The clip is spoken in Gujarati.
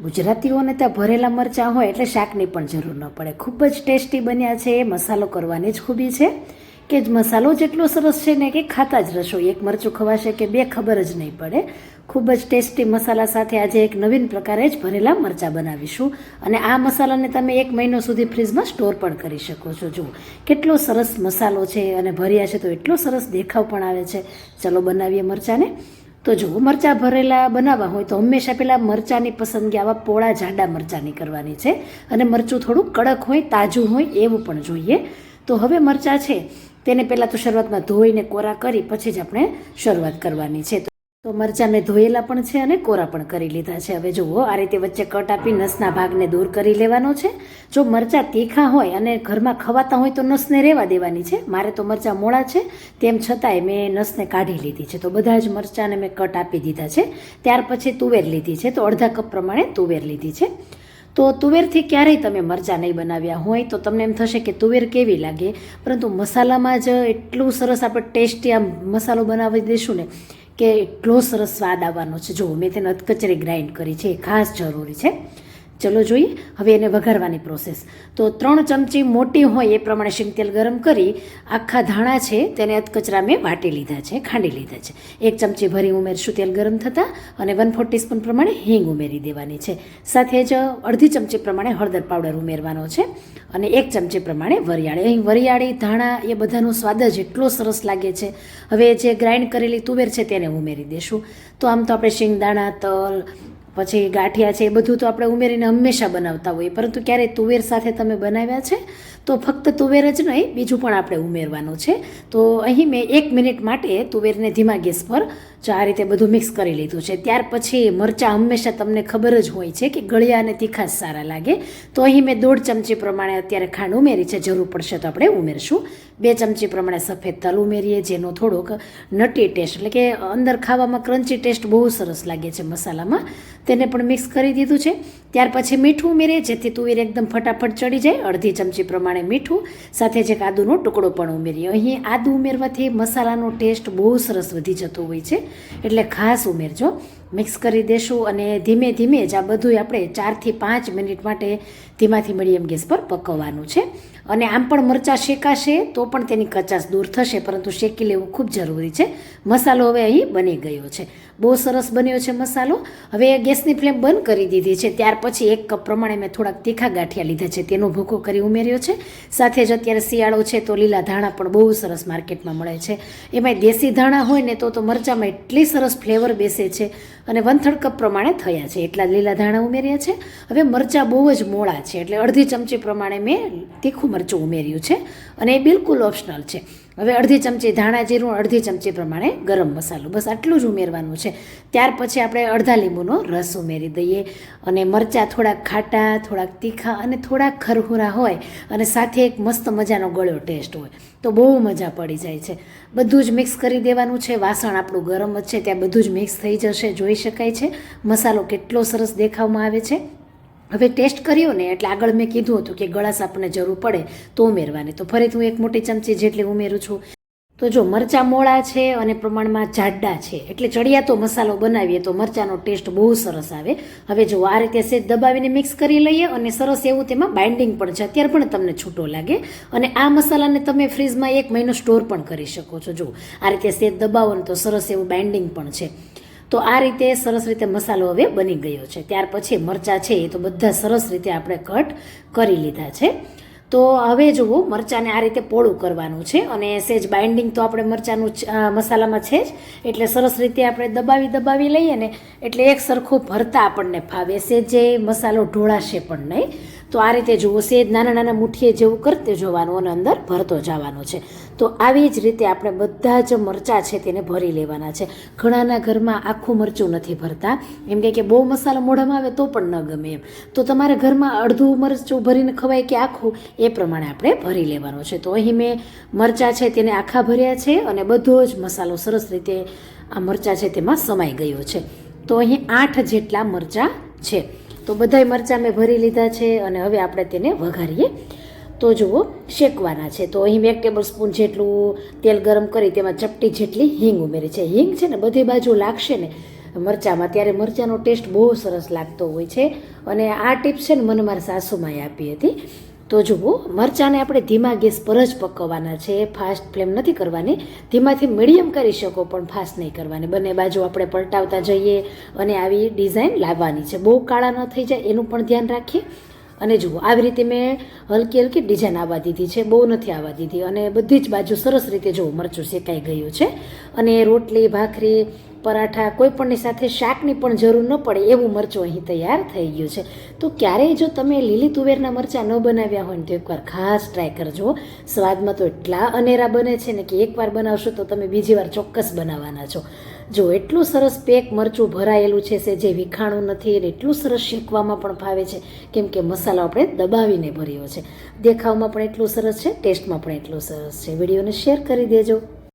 ગુજરાતીઓને ત્યાં ભરેલા મરચાં હોય એટલે શાકની પણ જરૂર ન પડે. ખૂબ જ ટેસ્ટી બન્યા છે એ મસાલો કરવાની જ ખૂબી છે. કે જ મસાલો જેટલો સરસ છે ને કે ખાતા જ રસોઈ એક મરચું ખવાશે કે બે ખબર જ નહીં પડે. ખૂબ જ ટેસ્ટી મસાલા સાથે આજે એક નવીન પ્રકારે જ ભરેલા મરચાં બનાવીશું. અને આ મસાલાને તમે એક મહિનો સુધી ફ્રીજમાં સ્ટોર પણ કરી શકો છો. જુઓ, કેટલો સરસ મસાલો છે અને ભર્યા છે તો એટલો સરસ દેખાવ પણ આવે છે. ચલો બનાવીએ મરચાંને. તો જો મરચાં ભરેલા બનાવવા હોય તો હંમેશા પહેલાં મરચાંની પસંદગી આવા પોળા જાડા મરચાંની કરવાની છે. અને મરચું થોડું કડક હોય, તાજું હોય એવું પણ જોઈએ. તો હવે મરચાં છે, તેને પહેલાં તો શરૂઆતમાં ધોઈને કોરા કરી, પછી જ આપણે શરૂઆત કરવાની છે. તો મરચાં મેં ધોયેલા પણ છે અને કોરા પણ કરી લીધા છે. હવે જુઓ, આ રીતે વચ્ચે કટ આપી નસના ભાગને દૂર કરી લેવાનો છે. જો મરચાં તીખા હોય અને ઘરમાં ખવાતા હોય તો નસને રહેવા દેવાની છે. મારે તો મરચાં મોળા છે, તેમ છતાંય મેં નસને કાઢી લીધી છે. તો બધા જ મરચાંને મેં કટ આપી દીધા છે. ત્યાર પછી તુવેર લીધી છે. તો અડધા કપ પ્રમાણે તુવેર લીધી છે. તો તુવેરથી ક્યારેય તમે મરચાં નહીં બનાવ્યા હોય તો તમને એમ થશે કે તુવેર કેવી લાગે? પરંતુ મસાલામાં જ એટલું સરસ આપણે ટેસ્ટી આમ મસાલો બનાવી દઈશું ને કે એટલો સરસ સ્વાદ આવવાનો છે. જો મેં તેને અધકચરે ગ્રાઇન્ડ કરી છે, એ ખાસ જરૂરી છે. ચલો જોઈએ. હવે એને વઘારવાની પ્રોસેસ. તો ત્રણ ચમચી મોટી હોય એ પ્રમાણે શીંગ તેલ ગરમ કરી આખા ધાણા છે તેને અધકચરા મેં વાટી લીધા છે, ખાંડી લીધા છે. એક ચમચી ભરી ઉમેરશું તેલ ગરમ થતાં અને વન ફોર ટીસ્પૂન પ્રમાણે હિંગ ઉમેરી દેવાની છે. સાથે જ અડધી ચમચી પ્રમાણે હળદર પાવડર ઉમેરવાનો છે અને એક ચમચી પ્રમાણે વરિયાળી. અહીં વરિયાળી, ધાણા એ બધાનો સ્વાદ જ એટલો સરસ લાગે છે. હવે જે ગ્રાઇન્ડ કરેલી તુવેર છે તેને ઉમેરી દેશું. તો આમ તો આપણે શીંગદાણા તલ પછી ગાંઠિયા છે એ બધું તો આપણે ઉમેરીને હંમેશા બનાવતા હોઈએ. પરંતુ ક્યારેય તુવેર સાથે તમે બનાવ્યા છે, તો ફક્ત તુવેર જ નહીં, બીજું પણ આપણે ઉમેરવાનું છે. તો અહીં મેં એક મિનિટ માટે તુવેરને ધીમા ગેસ પર જો આ રીતે બધું મિક્સ કરી લીધું છે. ત્યાર પછી મરચાં હંમેશા તમને ખબર જ હોય છે કે ગળ્યા અને તીખા સારા લાગે. તો અહીં મેં દોઢ ચમચી પ્રમાણે અત્યારે ખાંડ ઉમેરી છે. જરૂર પડશે તો આપણે ઉમેરશું. બે ચમચી પ્રમાણે સફેદ તલ ઉમેરીએ, જેનો થોડોક નટી ટેસ્ટ એટલે કે અંદર ખાવામાં ક્રન્ચી ટેસ્ટ બહુ સરસ લાગે છે મસાલામાં. તેને પણ મિક્સ કરી દીધું છે. ત્યાર પછી મીઠું ઉમેરીએ, જેથી તુવેર એકદમ ફટાફટ ચડી જાય. અડધી ચમચી પ્રમાણે મીઠું, સાથે જે કાદુનો ટુકડો પણ ઉમેરીએ. અહીં આદુ ઉમેરવાથી મસાલાનો ટેસ્ટ બહુ સરસ વધી જતો હોય છે. એટલે ખાસ ઉમેરજો. મિક્સ કરી દેશું અને ધીમે ધીમે જ આ બધું આપણે ચારથી પાંચ મિનિટ માટે ધીમાથી મીડિયમ ગેસ પર પકવવાનું છે. અને આમ પણ મરચાં શેકાશે તો પણ તેની કચાશ દૂર થશે, પરંતુ શેકી લેવું ખૂબ જરૂરી છે. મસાલો હવે અહીં બની ગયો છે. બહુ સરસ બન્યો છે મસાલો. હવે ગેસની ફ્લેમ બંધ કરી દીધી છે. ત્યાર પછી એક કપ પ્રમાણે મેં થોડાક તીખા ગાંઠિયા લીધા છે. તેનો ભૂકો કરી ઉમેર્યો છે. સાથે જ અત્યારે શિયાળો છે તો લીલા ધાણા પણ બહુ સરસ માર્કેટમાં મળે છે. એમાંય દેશી ધાણા હોય ને તો તો મરચાંમાં એટલી સરસ ફ્લેવર બેસે છે. અને વન કપ પ્રમાણે થયા છે. એટલા લીલા ધાણા ઉમેર્યા છે. હવે મરચાં બહુ જ મોળા છે. એટલે અડધી ચમચી પ્રમાણે મેં તીખું મરચું ઉમેર્યું છે. અને એ બિલકુલ ઓપ્શનલ છે. હવે અડધી ચમચી ધાણા જીરું, અડધી ચમચી પ્રમાણે ગરમ મસાલો. બસ આટલું જ ઉમેરવાનું છે. ત્યાર પછી આપણે અડધા લીંબુનો રસ ઉમેરી દઈએ. અને મરચાં થોડાક ખાટા, થોડાક તીખા અને થોડાક ખરખુરા હોય અને સાથે એક મસ્ત મજાનો ગળ્યો ટેસ્ટ હોય, તો બહુ મજા પડી જાય છે. બધું જ મિક્સ કરી દેવાનું છે. વાસણ આપણું ગરમ જ છે. ત્યાં બધું જ મિક્સ થઈ જશે. જોઈ શકાય છે. મસાલો કેટલો સરસ દેખાવમાં આવે છે. હવે ટેસ્ટ કર્યો ને એટલે આગળ મેં કીધું હતું કે ગળાશ આપણને જરૂર પડે તો ઉમેરવાની. તો ફરીથી હું એક મોટી ચમચી જેટલી ઉમેરું છું. તો જો મરચાં મોળા છે અને પ્રમાણમાં જાડા છે, એટલે ચડિયાતો મસાલો બનાવીએ તો મરચાંનો ટેસ્ટ બહુ સરસ આવે. હવે જો આ રીતે સેજ દબાવીને મિક્સ કરી લઈએ અને સરસ એવું તેમાં બાઇન્ડિંગ પણ છે. અત્યારે પણ તમને છૂટો લાગે. અને આ મસાલાને તમે ફ્રીજમાં એક મહિનો સ્ટોર પણ કરી શકો છો. જો આ રીતે સેજ દબાવો ને તો સરસ એવું બાઇન્ડિંગ પણ છે. તો આ રીતે સરસ રીતે મસાલો હવે બની ગયો છે. ત્યાર પછી મરચાં છે એ તો બધા સરસ રીતે આપણે કટ કરી લીધા છે. તો હવે જુઓ, મરચાંને આ રીતે પોળું કરવાનું છે અને સેજ બાઇન્ડિંગ તો આપણે મરચાંનું મસાલામાં છે જ. એટલે સરસ રીતે આપણે દબાવી દબાવી લઈએ ને એટલે એક સરખું ભરતા આપણને ફાવે. છે જે મસાલો ઢોળાશે પણ નહીં. તો આ રીતે જુઓ સેજ નાના નાના મુઠ્ઠીએ જેવું કરતે જોવાનું અને અંદર ભરતો જવાનો છે. તો આવી જ રીતે આપણે બધા જ મરચાં છે તેને ભરી લેવાના છે. ઘણાના ઘરમાં આખું મરચું નથી ભરતા. એમ કે બહુ મસાલો મોઢામાં આવે તો પણ ન ગમે એમ. તો તમારા ઘરમાં અડધું મરચું ભરીને ખવાય કે આખું? એ પ્રમાણે આપણે ભરી લેવાનું છે. તો અહીં મેં મરચાં છે તેને આખા ભર્યા છે અને બધો જ મસાલો સરસ રીતે આ મરચાં છે તેમાં સમાઈ ગયો છે. તો અહીં આઠ જેટલા મરચાં છે. તો બધાય મરચાં મેં ભરી લીધા છે અને હવે આપણે તેને વઘારીએ. તો જુઓ, શેકવાના છે. તો અહીં મેં એક ટેબલ સ્પૂન જેટલું તેલ ગરમ કરી તેમાં ચપટી જેટલી હિંગ ઉમેરી છે. હિંગ છે ને બધી બાજુ લાગશે ને, મરચાંમાં. ત્યારે મરચાંનો ટેસ્ટ બહુ સરસ લાગતો હોય છે. અને આ ટિપ્સ છે ને મને મારા સાસુમાએ આપી હતી. તો જુઓ, મરચાંને આપણે ધીમા ગેસ પર જ પકવવાના છે. ફાસ્ટ ફ્લેમ નથી કરવાની. ધીમાથી મીડિયમ કરી શકો, પણ ફાસ્ટ નહીં કરવાની. બંને બાજુ આપણે પલટાવતા જઈએ અને આવી ડિઝાઇન લાવવાની છે. બહુ કાળા ન થઈ જાય, એનું પણ ધ્યાન રાખીએ. અને જુઓ, આવી રીતે મેં હલકી હલકી ડિઝાઇન આવવા દીધી છે. બહુ નથી આવવા દીધી. અને બધી જ બાજુ સરસ રીતે જુઓ, મરચું શેકાઈ ગયું છે. અને રોટલી, ભાખરી પરાઠા કોઈ પણની સાથે શાકની પણ જરૂર ન પડે એવું મરચું અહીં તૈયાર થઈ ગયું છે. તો ક્યારેય જો તમે લીલી તુવેરના મરચાં ન બનાવ્યા હોય ને તો એકવાર ખાસ ટ્રાય કરજો. સ્વાદમાં તો એટલા અનેરા બને છે ને કે એકવાર બનાવશો તો તમે બીજી વાર ચોક્કસ બનાવવાના છો. જો એટલું સરસ પેક મરચું ભરાયેલું છે જે વિખાણું નથી અને એટલું સરસ શેકવામાં પણ ફાવે છે, કેમ કે મસાલો આપણે દબાવીને ભર્યો છે. દેખાવમાં પણ એટલું સરસ છે, ટેસ્ટમાં પણ એટલું સરસ છે. વિડીયોને શેર કરી દેજો.